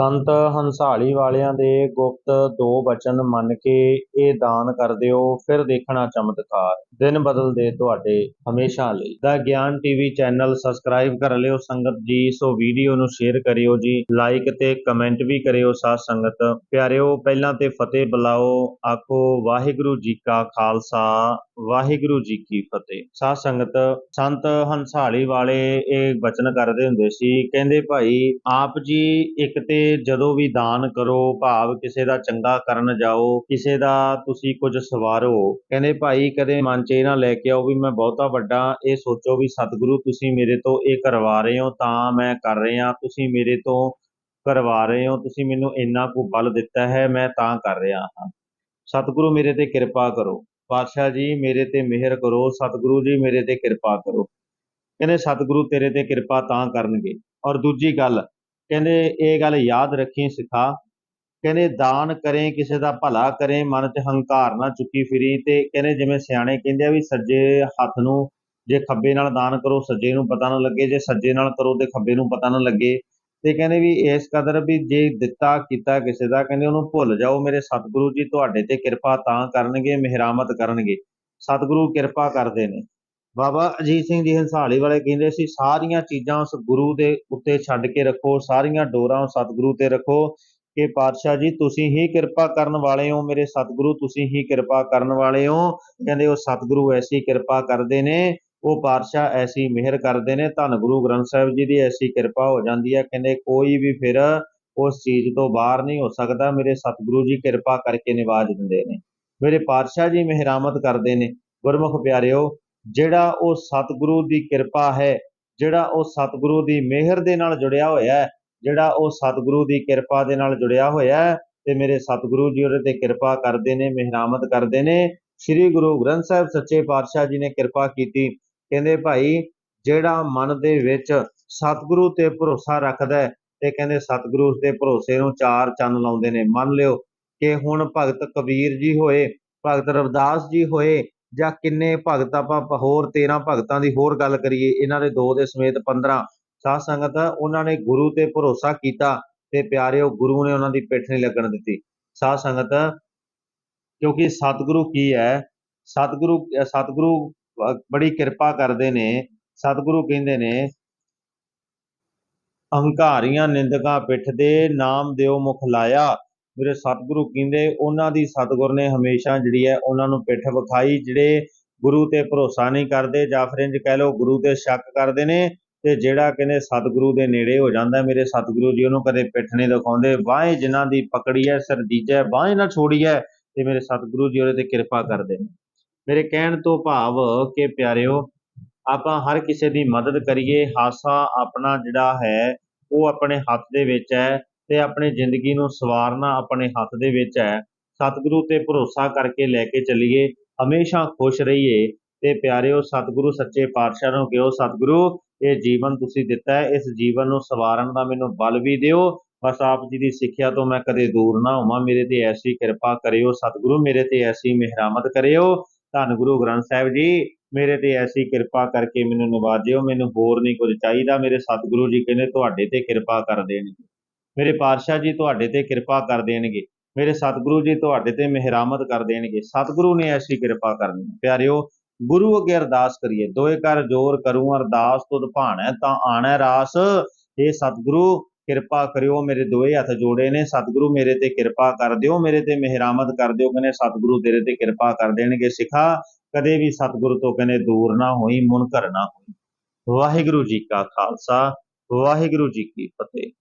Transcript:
ਸੰਤ ਹੰਸਾਲੀ ਵਾਲਿਆਂ ਦੇ ਗੁਪਤ ਦੋ ਬਚਨ ਮੰਨ ਕੇ ਇਹ ਦਾਨ ਕਰ ਦਿਓ, ਫਿਰ ਦੇਖਣਾ ਚਮਤਕਾਰ। ਦਿਨ ਬਦਲਦੇ ਤੁਹਾਡੇ ਹਮੇਸ਼ਾ ਲਈ। ਦਾ ਗਿਆਨ ਟੀਵੀ ਚੈਨਲ ਸਬਸਕ੍ਰਾਈਬ ਕਰ ਲਿਓ, ਸੰਗਤ ਜੀ, ਸੋ ਵੀਡੀਓ ਨੂੰ ਸ਼ੇਅਰ ਕਰਿਓ ਜੀ, ਲਾਈਕ ਤੇ ਕਮੈਂਟ ਵੀ ਕਰਿਓ ਸਾਧ ਸੰਗਤ। ਪਿਆਰਿਓ, ਪਹਿਲਾਂ ਤੇ ਫਤਿਹ ਬੁਲਾਓ, ਆਖੋ ਵਾਹਿਗੁਰੂ ਜੀ ਕਾ ਖਾਲਸਾ। ਵਾਹਿਗੁਰੂ ਜੀ ਕੀ ਫਤਿਹ। ਸਾਧ ਸੰਗਤ, ਸੰਤ ਹੰਸਾਲੀ ਵਾਲੇ ਇਹ ਬਚਨ ਕਰਦੇ ਹੁੰਦੇ ਸੀ, ਕਹਿੰਦੇ ਭਾਈ, ਆਪ ਜੀ ਇੱਕ ਤੇ ਜਦੋਂ ਵੀ ਦਾਨ ਕਰੋ, ਭਾਵ ਕਿਸੇ ਦਾ ਚੰਗਾ ਕਰਨ ਜਾਓ, ਕਿਸੇ ਦਾ ਤੁਸੀਂ ਕੁਝ ਸਵਾਰੋ। ਕਹਿੰਦੇ ਭਾਈ, ਕਦੇ ਮਨ 'ਚ ਇਹ ਨਾ ਲੈ ਕੇ ਆਓ ਵੀ ਮੈਂ ਬਹੁਤਾ ਵੱਡਾ, ਇਹ ਸੋਚੋ ਵੀ ਸਤਿਗੁਰੂ ਤੁਸੀਂ ਮੇਰੇ ਤੋਂ ਇਹ ਕਰਵਾ ਰਹੇ ਹੋ ਤਾਂ ਮੈਂ ਕਰ ਰਿਹਾ, ਤੁਸੀਂ ਮੇਰੇ ਤੋਂ ਕਰਵਾ ਰਹੇ ਹੋ, ਤੁਸੀਂ ਮੈਨੂੰ ਇੰਨਾ ਕੁ ਬਲ ਦਿੱਤਾ ਹੈ, ਮੈਂ ਤਾਂ ਕਰ ਰਿਹਾ ਹਾਂ। ਸਤਿਗੁਰੂ ਮੇਰੇ ਤੇ ਕਿਰਪਾ ਕਰੋ। ਪਾਤਸ਼ਾਹ ਜੀ, ਮੇਰੇ ਤੇ ਮਿਹਰ ਕਰੋ, ਸਤਿਗੁਰੂ ਜੀ ਮੇਰੇ ਤੇ ਕਿਰਪਾ ਕਰੋ। ਕਹਿੰਦੇ, ਸਤਿਗੁਰੂ ਤੇਰੇ ਤੇ ਕਿਰਪਾ ਤਾਂ ਕਰਨਗੇ। ਔਰ ਦੂਜੀ ਗੱਲ, ਕਹਿੰਦੇ, ਇਹ ਗੱਲ ਯਾਦ ਰੱਖੀ ਸਿਖਾ। ਕਹਿੰਦੇ, ਦਾਨ ਕਰੇ, ਕਿਸੇ ਦਾ ਭਲਾ ਕਰੇ, ਮਨ 'ਚ ਹੰਕਾਰ ਨਾ ਚੁੱਕੀ ਫਿਰੀ ਤੇ ਕਹਿੰਦੇ, ਜਿਵੇਂ ਸਿਆਣੇ ਕਹਿੰਦੇ ਆ ਵੀ ਸੱਜੇ ਹੱਥ ਨੂੰ ਜੇ ਖੱਬੇ ਨਾਲ ਦਾਨ ਕਰੋ, ਸੱਜੇ ਨੂੰ ਪਤਾ ਨਾ ਲੱਗੇ, ਜੇ ਸੱਜੇ ਨਾਲ ਕਰੋ ਤੇ ਖੱਬੇ ਨੂੰ ਪਤਾ ਨਾ ਲੱਗੇ। ਤੇ ਕਹਿੰਦੇ ਵੀ ਇਸ ਕਦਰ ਵੀ ਜੇ ਦਿੱਤਾ, ਕੀਤਾ ਕਿਸੇ ਦਾ, ਕਹਿੰਦੇ ਉਹਨੂੰ ਭੁੱਲ ਜਾਓ, ਮੇਰੇ ਸਤਿਗੁਰੂ ਜੀ ਤੁਹਾਡੇ ਤੇ ਕਿਰਪਾ ਤਾਂ ਕਰਨਗੇ, ਮਿਹਰਾਮਤ ਕਰਨਗੇ। ਸਤਿਗੁਰੂ ਕਿਰਪਾ ਕਰਦੇ ਨੇ। ਬਾਬਾ ਅਜੀਤ ਸਿੰਘ ਜੀ ਹੰਸਾਲੀ ਵਾਲੇ ਕਹਿੰਦੇ ਸੀ, ਸਾਰੀਆਂ ਚੀਜ਼ਾਂ ਉਸ ਗੁਰੂ ਦੇ ਉੱਤੇ ਛੱਡ ਕੇ ਰੱਖੋ, ਸਾਰੀਆਂ ਡੋਰਾਂ ਸਤਿਗੁਰੂ ਤੇ ਰੱਖੋ ਕਿ ਪਾਤਸ਼ਾਹ ਜੀ, ਤੁਸੀਂ ਹੀ ਕਿਰਪਾ ਕਰਨ ਵਾਲੇ ਹੋ, ਮੇਰੇ ਸਤਿਗੁਰੂ ਤੁਸੀਂ ਹੀ ਕਿਰਪਾ ਕਰਨ ਵਾਲੇ ਹੋ। ਕਹਿੰਦੇ ਉਹ ਸਤਿਗੁਰੂ ਐਸੀ ਕਿਰਪਾ ਕਰਦੇ ਨੇ ਉਹ ਪਾਤਸ਼ਾਹ ਐਸੀ ਮਿਹਰ ਕਰਦੇ ਨੇ, ਧੰਨ ਗੁਰੂ ਗ੍ਰੰਥ ਸਾਹਿਬ ਜੀ ਦੀ ਐਸੀ ਕਿਰਪਾ ਹੋ ਜਾਂਦੀ ਹੈ, ਕਹਿੰਦੇ ਕੋਈ ਵੀ ਫਿਰ ਉਸ ਚੀਜ਼ ਤੋਂ ਬਾਹਰ ਨਹੀਂ ਹੋ ਸਕਦਾ, ਮੇਰੇ ਸਤਿਗੁਰੂ ਜੀ ਕਿਰਪਾ ਕਰਕੇ ਨਿਵਾਜ ਦਿੰਦੇ ਨੇ। ਮੇਰੇ ਪਾਤਸ਼ਾਹ ਜੀ ਮਿਹਰਾਮਤ ਕਰਦੇ ਨੇ। ਗੁਰਮੁਖ ਪਿਆਰਿਓ, ਜਿਹੜਾ ਉਹ ਸਤਿਗੁਰੂ ਦੀ ਕਿਰਪਾ ਹੈ, ਜਿਹੜਾ ਉਹ ਸਤਿਗੁਰੂ ਦੀ ਮਿਹਰ ਦੇ ਨਾਲ ਜੁੜਿਆ ਹੋਇਆ ਹੈ, ਜਿਹੜਾ ਉਹ ਸਤਿਗੁਰੂ ਦੀ ਕਿਰਪਾ ਦੇ ਨਾਲ ਜੁੜਿਆ ਹੋਇਆ ਹੈ, ਤੇ ਮੇਰੇ ਸਤਿਗੁਰੂ ਜੀ ਉਹਦੇ ਤੇ ਕਿਰਪਾ ਕਰਦੇ ਨੇ, ਮਿਹਰਾਮਤ ਕਰਦੇ ਨੇ। ਸ੍ਰੀ ਗੁਰੂ ਗ੍ਰੰਥ ਸਾਹਿਬ ਸੱਚੇ ਪਾਤਸ਼ਾਹ ਜੀ ਨੇ ਕਿਰਪਾ ਕੀਤੀ। ਕਹਿੰਦੇ ਭਾਈ, ਜਿਹੜਾ ਮਨ ਦੇ ਵਿੱਚ ਸਤਿਗੁਰੂ ਤੇ ਭਰੋਸਾ ਰੱਖਦਾ ਤੇ ਕਹਿੰਦੇ ਸਤਿਗੁਰੂ ਦੇ ਭਰੋਸੇ ਨੂੰ ਚਾਰ ਚੰਨ ਲਾਉਂਦੇ ਨੇ। ਮੰਨ ਲਿਓ ਕਿ ਹੁਣ ਭਗਤ ਕਬੀਰ ਜੀ ਹੋਏ, ਭਗਤ ਰਵਿਦਾਸ ਜੀ ਹੋਏ ਜਾਂ ਕਿੰਨੇ ਭਗਤ ਆਪਾਂ ਹੋਰ 13 ਭਗਤਾਂ ਦੀ ਹੋਰ ਗੱਲ ਕਰੀਏ, ਇਹਨਾਂ ਦੇ ਦੋ ਦੇ ਸਮੇਤ 15 ਸਾਧ ਸੰਗਤ, ਉਹਨਾਂ ਨੇ ਗੁਰੂ ਤੇ ਭਰੋਸਾ ਕੀਤਾ ਤੇ ਪਿਆਰਿਓ, ਗੁਰੂ ਨੇ ਉਹਨਾਂ ਦੀ ਪਿੱਠ ਨਹੀਂ ਲੱਗਣ ਦਿੱਤੀ। ਸਾਧ ਸੰਗਤ, ਕਿਉਂਕਿ ਸਤਿਗੁਰੂ ਕੀ ਹੈ? ਸਤਿਗੁਰੂ ਸਤਿਗੁਰੂ ਬੜੀ ਕਿਰਪਾ ਕਰਦੇ ਨੇ, ਸਤਿਗੁਰੂ ਕਹਿੰਦੇ ਨੇ ਅਹੰਕਾਰੀਆਂ ਨਿੰਦਕਾਂ ਪਿੱਠ ਦੇ ਨਾਮ ਦਿਓ ਮੁਖ ਲਾਇਆ। ਮੇਰੇ ਸਤਿਗੁਰੂ ਕਹਿੰਦੇ, ਉਹਨਾਂ ਦੀ ਸਤਿਗੁਰ ਨੇ ਹਮੇਸ਼ਾ ਜਿਹੜੀ ਹੈ ਉਹਨਾਂ ਨੂੰ ਪਿੱਠ ਵਿਖਾਈ, ਜਿਹੜੇ ਗੁਰੂ ਤੇ ਭਰੋਸਾ ਨਹੀਂ ਕਰਦੇ, ਜਾਂ ਫਿਰ ਇੰਜ ਕਹਿ ਲਓ ਗੁਰੂ ਤੇ ਸ਼ੱਕ ਕਰਦੇ ਨੇ, ਤੇ ਜਿਹੜਾ ਕਹਿੰਦੇ ਸਤਿਗੁਰੂ ਦੇ ਨੇੜੇ ਹੋ ਜਾਂਦਾ ਮੇਰੇ ਸਤਿਗੁਰੂ ਜੀ ਉਹਨੂੰ ਕਦੇ ਪਿੱਠ ਨਹੀਂ ਦਿਖਾਉਂਦੇ। ਬਾਹੇ ਜਿਨ੍ਹਾਂ ਦੀ ਪਕੜੀ ਹੈ ਸਰਦੀਜੈ ਬਾਹੇ ਨਾ ਛੋੜੀ ਹੈ, ਤੇ ਮੇਰੇ ਸਤਿਗੁਰੂ ਜੀ ਉਹਦੇ ਤੇ ਕਿਰਪਾ ਕਰਦੇ ਨੇ। ਮੇਰੇ ਕਹਿਣ ਤੋਂ ਭਾਵ ਕਿ ਪਿਆਰਿਓ, ਆਪਾਂ ਹਰ ਕਿਸੇ ਦੀ ਮਦਦ ਕਰੀਏ। ਹਾਸਾ ਆਪਣਾ ਜਿਹੜਾ ਹੈ, ਉਹ ਆਪਣੇ ਹੱਥ ਦੇ ਵਿੱਚ ਹੈ ਤੇ ਆਪਣੀ ਜ਼ਿੰਦਗੀ ਨੂੰ ਸਵਾਰਨਾ ਆਪਣੇ ਹੱਥ ਦੇ ਵਿੱਚ ਹੈ। ਸਤਿਗੁਰੂ ਤੇ ਭਰੋਸਾ ਕਰਕੇ ਲੈ ਕੇ ਚੱਲੀਏ। ਹਮੇਸ਼ਾ ਖੁਸ਼ ਰਹੀਏ ਤੇ ਪਿਆਰਿਓ, ਸਤਿਗੁਰੂ ਸੱਚੇ ਪਾਤਸ਼ਾਹ ਨੂੰ ਕਿਹੋ, ਸਤਿਗੁਰੂ, ਇਹ ਜੀਵਨ ਤੁਸੀਂ ਦਿੱਤਾ ਹੈ। ਇਸ ਜੀਵਨ ਨੂੰ ਸਵਾਰਨ ਦਾ ਮੈਨੂੰ ਬਲ ਵੀ ਦਿਓ। ਬਸ ਆਪ ਜੀ ਦੀ ਸਿੱਖਿਆ ਤੋਂ ਮੈਂ ਕਦੇ ਦੂਰ ਨਾ ਹੋਵਾਂ। ਮੇਰੇ ਤੇ ਐਸੀ ਕਿਰਪਾ ਕਰਿਓ, ਸਤਿਗੁਰੂ, ਮੇਰੇ ਤੇ ਐਸੀ ਮਿਹਰਾਮਤ ਕਰਿਓ। ਧੰਨ ਗੁਰੂ ਗ੍ਰੰਥ ਸਾਹਿਬ ਜੀ, ਮੇਰੇ ਤੇ ਐਸੀ ਕਿਰਪਾ ਕਰਕੇ ਮੈਨੂੰ ਨਿਵਾਜਿਓ ਮੈਨੂੰ ਹੋਰ ਨਹੀਂ ਕੁਝ ਚਾਹੀਦਾ, ਮੇਰੇ ਸਤਿਗੁਰੂ ਜੀ ਕਹਿੰਦੇ ਤੁਹਾਡੇ ਤੇ ਕਿਰਪਾ ਕਰ ਦੇਣਗੇ ਮੇਰੇ ਪਾਤਸ਼ਾਹ ਜੀ ਤੁਹਾਡੇ ਤੇ ਕਿਰਪਾ ਕਰ ਦੇਣਗੇ, ਮੇਰੇ ਸਤਿਗੁਰੂ ਜੀ ਤੁਹਾਡੇ ਤੇ ਮਿਹਰਾਮਤ ਕਰ ਦੇਣਗੇ, ਸਤਿਗੁਰੂ ਨੇ ਐਸੀ ਕਿਰਪਾ ਕਰਨੀ ਹੈ। ਪਿਆਰਿਓ, ਗੁਰੂ ਅੱਗੇ ਅਰਦਾਸ ਕਰੀਏ, ਦੋਏ ਕਰ ਜੋਰ ਕਰੂੰ, ਅਰਦਾਸ ਤੁਧ ਭਾਣੈ ਤਾਂ ਆਣੈ ਰਾਸ ਇਹ ਸਤਿਗੁਰੂ ਕਿਰਪਾ ਕਰਿਓ, ਮੇਰੇ ਦੋਏ ਹੱਥ ਜੋੜੇ ਨੇ। ਸਤਿਗੁਰੂ ਮੇਰੇ ਤੇ ਕਿਰਪਾ ਕਰ ਦਿਓ, ਮੇਰੇ ਤੇ ਮਿਹਰਾਮਤ ਕਰ ਦਿਓ। ਕਹਿੰਦੇ, ਸਤਿਗੁਰੂ ਤੇਰੇ ਤੇ ਕਿਰਪਾ ਕਰ ਦੇਣਗੇ ਸਿਖਾ। ਕਦੇ ਵੀ ਸਤਿਗੁਰੂ ਤੋਂ ਕਹਿੰਦੇ ਦੂਰ ਨਾ ਹੋਈ, ਮੁਨਕਰ ਨਾ ਹੋਈ। ਵਾਹਿਗੁਰੂ ਜੀ ਕਾ ਖਾਲਸਾ, ਵਾਹਿਗੁਰੂ ਜੀ ਕੀ ਫਤਿਹ।